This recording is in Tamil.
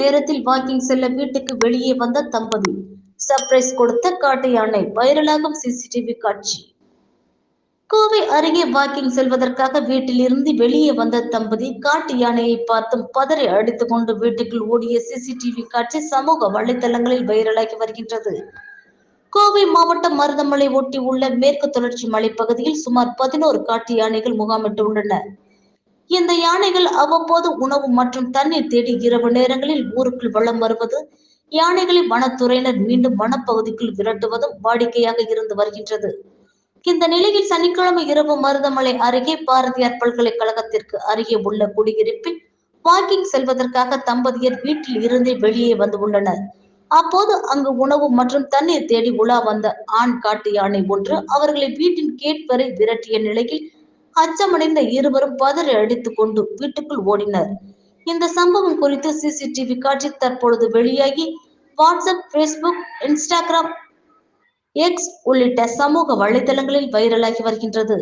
நேரத்தில் வாக்கிங் செல்ல வீட்டுக்கு வெளியே வந்த தம்பதி. சர்ப்ரைஸ் கொடுத்த காட்டு யானை வைரலாகும் சிசிடிவி காட்சி. கோவை அருகே வாக்கிங் செல்வதற்காக வீட்டில் இருந்து வெளியே வந்த தம்பதி காட்டு யானையை பார்த்தும் பதறி அடித்துக் கொண்டு வீட்டுக்குள் ஓடிய சிசிடிவி காட்சி சமூக வலைதளங்களில் வைரலாகி வருகின்றது. கோவை மாவட்டம் மருதமலை ஒட்டி உள்ள மேற்கு தொடர்ச்சி மலைப்பகுதியில் சுமார் பதினோரு காட்டு யானைகள் முகாமிட்டுள்ளன இந்த யானைகள் அவ்வப்போது உணவு மற்றும் தண்ணீர் தேடி இரவு நேரங்களில் ஊருக்குள் வலம் வருவது யானைகளை வனத்துறையினர் மீண்டும் வனப்பகுதிக்குள் விரட்டுவதும் வாடிக்கையாக இருந்து வருகின்றது. இந்த நிலையில் சனிக்கிழமை இரவு மருதமலை அருகே பாரதியார் பல்கலைக்கழகத்திற்கு அருகே உள்ள குடியிருப்பில் வாக்கிங் செல்வதற்காக தம்பதியர் வீட்டில் இருந்தே வெளியே வந்து உள்ளனர். அப்போது அங்கு உணவு மற்றும் தண்ணீர் தேடி உலா வந்த ஆண் காட்டு யானை ஒன்று அவர்களை வீட்டின் கேட் வரை விரட்டிய நிலையில் அச்சமடைந்த இருவரும் பதறி அடித்துக் கொண்டு வீட்டுக்குள் ஓடினர். இந்த சம்பவம் குறித்து சிசிடிவி காட்சி தற்பொழுது வெளியாகி வாட்ஸ்அப் ஃபேஸ்புக் இன்ஸ்டாகிராம் எக்ஸ் உள்ளிட்ட சமூக வலைதளங்களில் வைரலாகி வருகின்றது.